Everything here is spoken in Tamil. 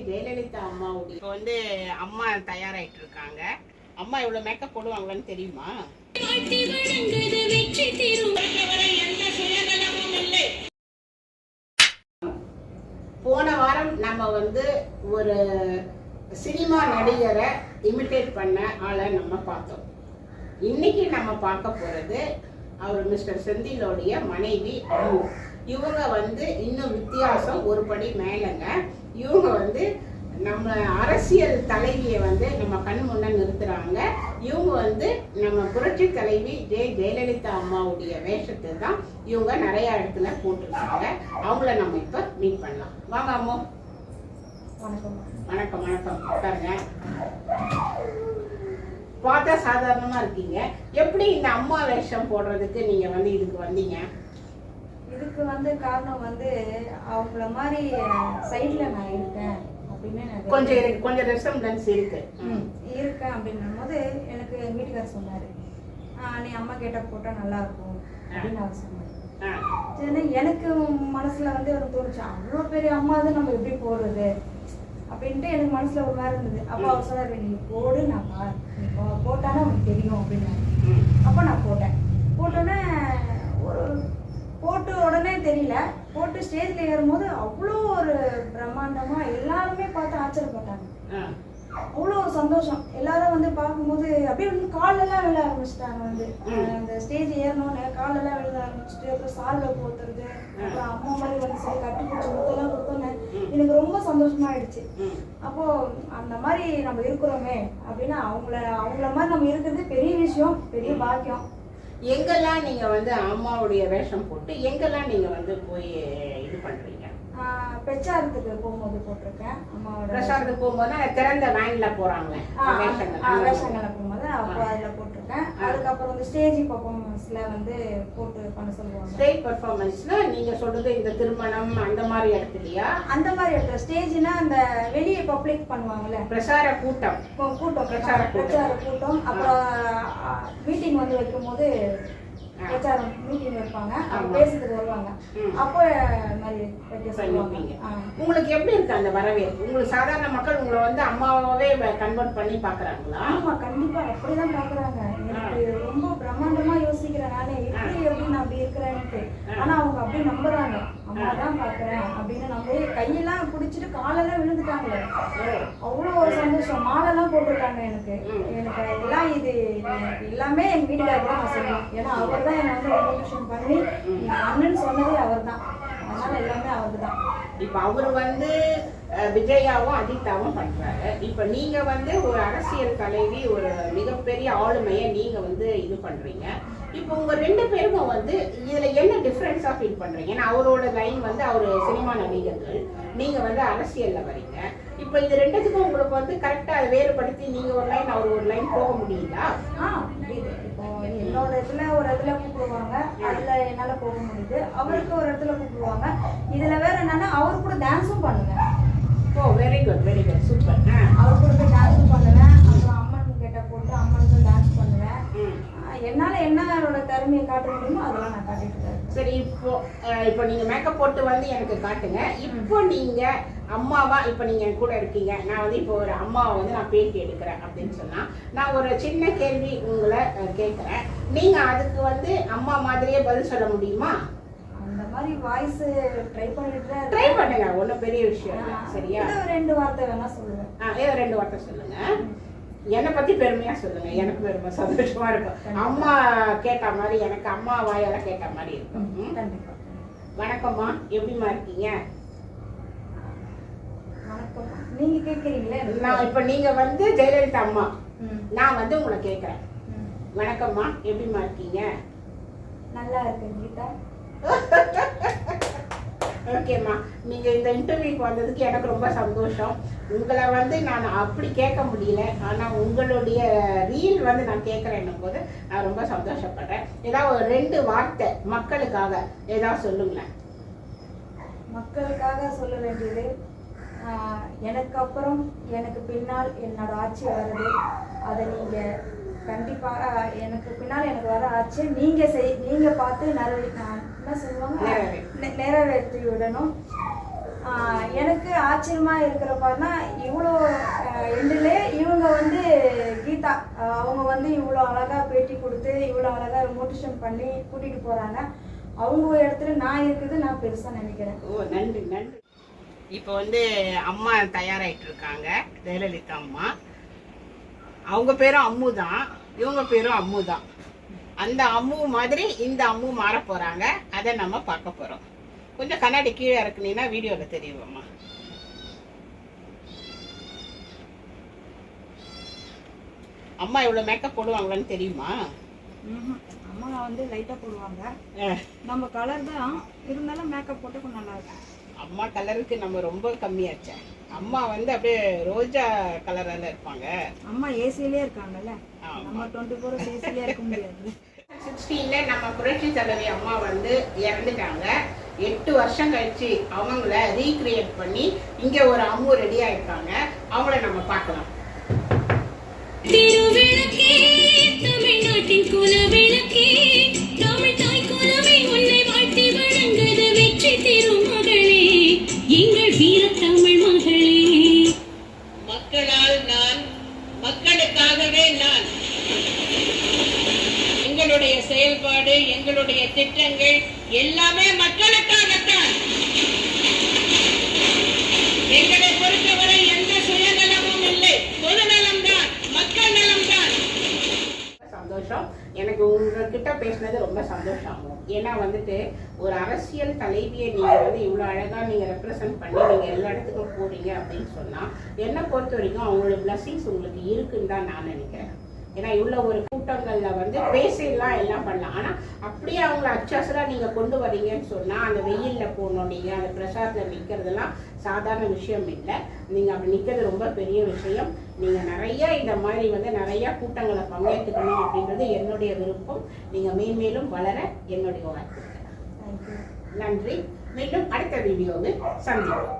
ஜெய் ஜெயலலிதா அம்மாவுடைய இப்போ வந்து அம்மா தயாராயிட்டு இருக்காங்க அம்மா இவ்வளவு மேக்கப் போடுவாங்களான்னு தெரியுமா? போன வாரம் நம்ம வந்து ஒரு சினிமா நடிகரை இமிட்டேட் பண்ண ஆளை நம்ம பார்த்தோம். இன்னைக்கு நம்ம பார்க்க போறது அவர் மிஸ்டர் செந்திலோடைய மனைவி அம்மு. இவங்க வந்து இன்னும் வித்தியாசம் ஒரு படி மேலங்க. இவங்க வந்து நம்ம அரசியல் தலைவியை வந்து நம்ம கண் முன்ன நிறுத்துறாங்க. இவங்க வந்து நம்ம புரட்சி தலைவி ஜெய ஜெயலலிதா அம்மாவுடைய வேஷத்தை தான் இவங்க நிறைய இடத்துல போட்டிருக்காங்க. அவங்கள நம்ம இப்ப மீட் பண்ணலாம். வாங்க அம்மு. வணக்கம். வணக்கம் வணக்கம். உட்காருங்க. பார்த்தா சாதாரணமா இருக்கீங்க. எப்படி இந்த அம்மா வேஷம் போடுறதுக்கு நீங்க வந்து இதுக்கு வந்தீங்க? இதுக்கு வந்து காரணம் வந்து அவங்கள மாதிரி சைட்ல நான் இருக்கேன் அப்படின்னு எனக்கு கொஞ்சம் இருக்கு கொஞ்சம் ரெசம்லன்ஸ் இருக்கு. இருக்கேன் அப்படின்னும் போது எனக்கு எங்க வீட்டுக்காரர் சொன்னாரு. "ஆ, நீ அம்மா கேட்ட போட்டா நல்லா இருக்கும் அப்படின்னு அவர் சொன்னாரு. சரி எனக்கு மனசுல வந்து எனக்கு தோணுச்சு அவ்வளோ பெரிய அம்மா தான் நம்ம எப்படி போடுறது அப்படின்ட்டு எனக்கு மனசுல ஒரு மாதிரி இருந்தது. அப்போ அவர் சொன்னாரு நீ போடு நான் பாரு. நீ போ- போட்டாதான் உனக்கு தெரியும் அப்படின்னாரு. அப்போ நான் போட்டேன் போட்டோன்னே ஒரு போட்டு உடனே தெரியல. போட்டு ஸ்டேஜில் ஏறும்போது அவ்வளோ ஒரு பிரம்மாண்டமா எல்லாருமே பார்த்து ஆச்சரியப்பட்டாங்க. அவ்வளோ ஒரு சந்தோஷம். எல்லாரும் வந்து பார்க்கும்போது அப்படியே வந்து காலெல்லாம் விழ ஆரம்பிச்சிட்டாங்க வந்து. அந்த ஸ்டேஜ் ஏறணும்னு காலெல்லாம் விழுத ஆரம்பிச்சுட்டு அப்புறம் சால்வை போத்துறது அப்புறம் அம்மா மாதிரி வந்து சரி கட்டி பிடிச்சி முத்தெல்லாம் கொடுத்தோன்னே எனக்கு ரொம்ப சந்தோஷமா ஆயிடுச்சு. அப்போ அந்த மாதிரி நம்ம இருக்கிறோமே அப்படின்னா அவங்கள அவங்கள மாதிரி நம்ம இருக்கிறது பெரிய விஷயம் பெரிய பாக்கியம். எங்கெல்லாம் நீங்க வந்து அம்மாவுடைய வேஷம் போட்டு எங்கெல்லாம் நீங்க வந்து போய் இது பண்றீங்க? ஆஹ் பெச்சாரத்துக்கு போகும்போது போட்டிருக்கேன். அம்மாவோட பிரசாதத்துக்கு போகும்போது திறந்த வேன்ல போறாங்க. ஆஹ் வேஷங்கள். ஆஹ் வேஷங்களை போகும்போது அப்போ அதில் போட்டிருக்கேன். அதுக்கப்புறம் வந்து ஸ்டேஜ் பர்ஃபார்மன்ஸ்ல வந்து போட்டு பண்ண சொல்லுவாங்க. ஸ்டேட் பர்ஃபார்மன்ஸ்ல நீங்க சொல்றது இந்த திருமணம் அந்த மாதிரி இடத்துலயா அந்த மாதிரி இடத்துல ஸ்டேஜ்னா அந்த வெளியே பப்ளிக் பண்ணுவாங்கல்ல. பிரசார கூட்டம். கூட்டம். பிரச்சார கூட்டம். பிரச்சார கூட்டம். அப்புறம் மீட்டிங் வந்து வைக்கும்போது பிரச்சாரம் மீட்டிங் வைப்பாங்க. பேசுறதுக்கு வருவாங்க. அப்போ மாதிரி. உங்களுக்கு எப்படி இருக்கு அந்த வரவேற்பு? உங்களுக்கு சாதாரண மக்கள் உங்களை வந்து அம்மாவாவே கன்வெர்ட் பண்ணி பாக்குறாங்களா ஆமா கண்டிப்பா. அப்படிதான் பாக்குறாங்க எனக்கு ரொம்ப பிரம்மாண்டமா யோசிக்கிறேன் நானே. எப்படி எப்படி நான் அப்படி இருக்கிறேன்ட்டு. ஆனா அவங்க அப்படியே நம்புறாங்க. அம்மா தான் பாக்குறேன் அப்படின்னு நம்பி கையெல்லாம் பிடிச்சிட்டு காலெல்லாம் விழுந்துட்டாங்களே. அவ்வளோ ஒரு சந்தோஷம். மாலைலாம் போட்டிருக்காங்க எனக்கு. எனக்கு எல்லாம் இது எல்லாமே எங்க வீட்டுக்காரர் தான் நான் சொல்லுவேன் ஏன்னா அவர் தான் என்னை வந்து மோட்டிவேஷன் பண்ணி நீ பண்ணுன்னு சொன்னதே அவர் தான் அதனால எல்லாமே அவருக்கு தான் இப்ப அவர் வந்து விஜயாவும் அஜிதாவும் பண்றாரு. இப்ப நீங்க வந்து ஒரு அரசியல் தலைவி ஒரு மிகப்பெரிய ஆளுமையை நீங்க வந்து இது பண்றீங்க. இப்போ உங்க ரெண்டு பேருக்கும் வந்து இதுல என்ன டிஃபரன்ஸா ஃபீல் பண்றீங்க? ஏன்னா அவரோட லைன் வந்து அவர் சினிமா நடிகர்கள் நீங்க வந்து அரசியல்ல வரீங்க. இப்போ இது ரெண்டுத்துக்கும் உங்களுக்கு வந்து கரெக்டா அதை வேறுபடுத்தி நீங்க ஒரு லைன் அவர் ஒரு லைன் போக முடியுதா? ஆ என்னோட இதுல ஒரு இதுல கூப்பிடுவாங்க. அதுல என்னால போக முடியுது. அவருக்கு ஒரு இடத்துல கூப்பிடுவாங்க. இதுல வேற என்னன்னா அவர் கூட டான்ஸும் பண்ணுவேன் ஓ very good very good super அவர் கூட போய் டான்ஸும் பண்ணுவேன். அப்புறம் அம்மன் கிட்ட போட்டு அம்மனுக்கும் டான்ஸ் பண்ணுவேன். என்னால என்ன என்னோட திறமையை காட்ட முடியுமோ அதெல்லாம் நான் காட்டிட்டு. சரி இப்போ இப்போ நீங்க மேக்கப் போட்டு வந்து எனக்கு காட்டுங்க. இப்போ நீங்க அம்மாவா இப்போ நீங்க என் கூட இருக்கீங்க. நான் வந்து இப்போ ஒரு அம்மாவை வந்து நான் பேட்டி எடுக்கிறேன் அப்படின்னு சொன்னா நான் ஒரு சின்ன கேள்வி உங்களை கேட்கிறேன். நீங்க அதுக்கு வந்து அம்மா மாதிரியே பதில் சொல்ல முடியுமா? அந்த மாதிரி வாய்ஸ் ட்ரை பண்ணிட்டு ட்ரை இருக்கேன். பண்ணுங்க ஒன்றும் பெரிய விஷயம் இல்லை சரியா? ரெண்டு வார்த்தை வேணா சொல்லுவேன் ஆ ஏதோ ரெண்டு வார்த்தை சொல்லுங்க. என்னை பத்தி பெருமையா சொல்லுங்க எனக்கு ரொம்ப சந்தோஷமா இருக்கும். அம்மா கேட்ட மாதிரி எனக்கு அம்மா வாயால கேட்ட மாதிரி இருக்கும்? கண்டிப்பா. வணக்கம்மா எப்படிம்மா இருக்கீங்க? வணக்கம் நீங்க கேக்குறீங்களே? நான் இப்ப நீங்க வந்து ஜெயலலிதா அம்மா. நான் வந்து உங்களை கேக்குறேன். வணக்கம்மா எப்படிம்மா இருக்கீங்க? நல்லா இருக்கு கீதா. ஓகேம்மா. நீங்கள் இந்த இன்டர்வியூக்கு வந்ததுக்கு எனக்கு ரொம்ப சந்தோஷம். உங்களை வந்து நான் அப்படி கேட்க முடியல. ஆனால் உங்களுடைய ரீல் வந்து நான் கேட்குறேன்னும் போது நான் ரொம்ப சந்தோஷப்படுறேன். ஏதாவது ஒரு ரெண்டு வார்த்தை மக்களுக்காக ஏதாவது சொல்லுங்களேன். மக்களுக்காக சொல்ல வேண்டியது எனக்கு அப்புறம் எனக்கு பின்னால் என்னோட ஆட்சி வருது அதை நீங்கள் கண்டிப்பாக எனக்கு பின்னால் எனக்கு வர ஆட்சி நீங்கள் செய் நீங்கள் பார்த்து நிறைய நான் என்ன சொல்லுவாங்க? நிறைவேற்றி விடணும். எனக்கு ஆச்சரியமா இருக்கிற பாருன்னா இவ்வளோ எண்டிலே இவங்க வந்து கீதா அவங்க வந்து இவ்வளோ அழகா பேட்டி கொடுத்து இவ்வளோ அழகா மோட்டிவேஷன் பண்ணி கூட்டிட்டு போறாங்க. அவங்க இடத்துல நான் இருக்குது நான் பெருசா நினைக்கிறேன். ஓ நன்றி நன்றி. இப்போ வந்து அம்மா தயாராயிட்டு இருக்காங்க ஜெயலலிதா அம்மா. அவங்க பேரும் அம்மு தான் இவங்க பேரும் அம்மு தான் அந்த அம்மு மாதிரி இந்த அம்மு மாற போறாங்க. அதை நம்ம பார்க்க போறோம். கொஞ்சம் கண்ணாடி கீழே இறக்குனீங்கன்னா வீடியோல தெரியுமாம்மா? அம்மா இவ்வளவு மேக்கப் போடுவாங்களான்னு தெரியுமா? அம்மா வந்து லைட்டா போடுவாங்க. நம்ம கலர் தான் இருந்தாலும் மேக்கப் போட்டு கொஞ்சம் நல்லா இருக்கும். அம்மா கலருக்கு நம்ம ரொம்ப கம்மியாச்சே. அம்மா வந்து அப்படியே ரோஜா கலரால இருப்பாங்க. அம்மா ஏசிலே இருக்காங்கல்ல. நம்ம டுவெண்ட்டி ஃபோர் ஏசிலே இருக்க முடியாது. சிக்ஸ்டீன்ல நம்ம புரட்சி தலைவி அம்மா வந்து இறந்துட்டாங்க. எட்டு வருஷம் கழிச்சு அவங்கள ரீக்ரியேட் பண்ணி இங்க ஒரு அம்மு ரெடி ஆயிருக்காங்க. அவங்கள நம்ம பார்க்கலாம். திருவிளக்கே தமிழ்நாட்டின் குலவிளக்கே செயல்பாடு திட்டங்கள் எல்லாமே மக்களுக்காகத்தான். எங்களை பொறுத்தவரை எந்த சுயநலமும் இல்லை. பொது நலம்தான் மக்கள் நலம்தான். சந்தோஷம். எனக்கு உங்ககிட்ட பேசினது ரொம்ப சந்தோஷம். ஏன்னா வந்துட்டு ஒரு அரசியல் தலைவியை நீங்கள் வந்து இவ்வளோ அழகாக நீங்கள் ரெப்ரசன்ட் பண்ணி நீங்கள் எல்லா இடத்துக்கும் போறீங்க அப்படின்னு சொன்னால் என்னை பொறுத்த வரைக்கும் அவங்களோட பிளஸ்ஸிங்ஸ் உங்களுக்கு இருக்குன்னு தான் நான் நினைக்கிறேன். ஏன்னா இவ்வளோ ஒரு கூட்டங்கள்ல வந்து பேசிடலாம் எல்லாம் பண்ணலாம். ஆனா அப்படியே அவங்கள அச்சாசலா நீங்க கொண்டு வரீங்கன்னு சொன்னா அந்த வெயில்ல போகணும். நீங்க அந்த பிரசாதத்துல நிக்கிறதெல்லாம் சாதாரண விஷயம் இல்லை. நீங்க அப்படி நிக்கிறது ரொம்ப பெரிய விஷயம். நீங்க நிறைய இந்த மாதிரி வந்து நிறைய கூட்டங்களை பங்கேற்றுக்கணும் அப்படின்றது என்னுடைய விருப்பம். நீங்க மேன்மேலும் வளர என்னுடைய வாழ்த்துக்கள் நன்றி. மீண்டும் அடுத்த வீடியோவில் சந்திப்போம்.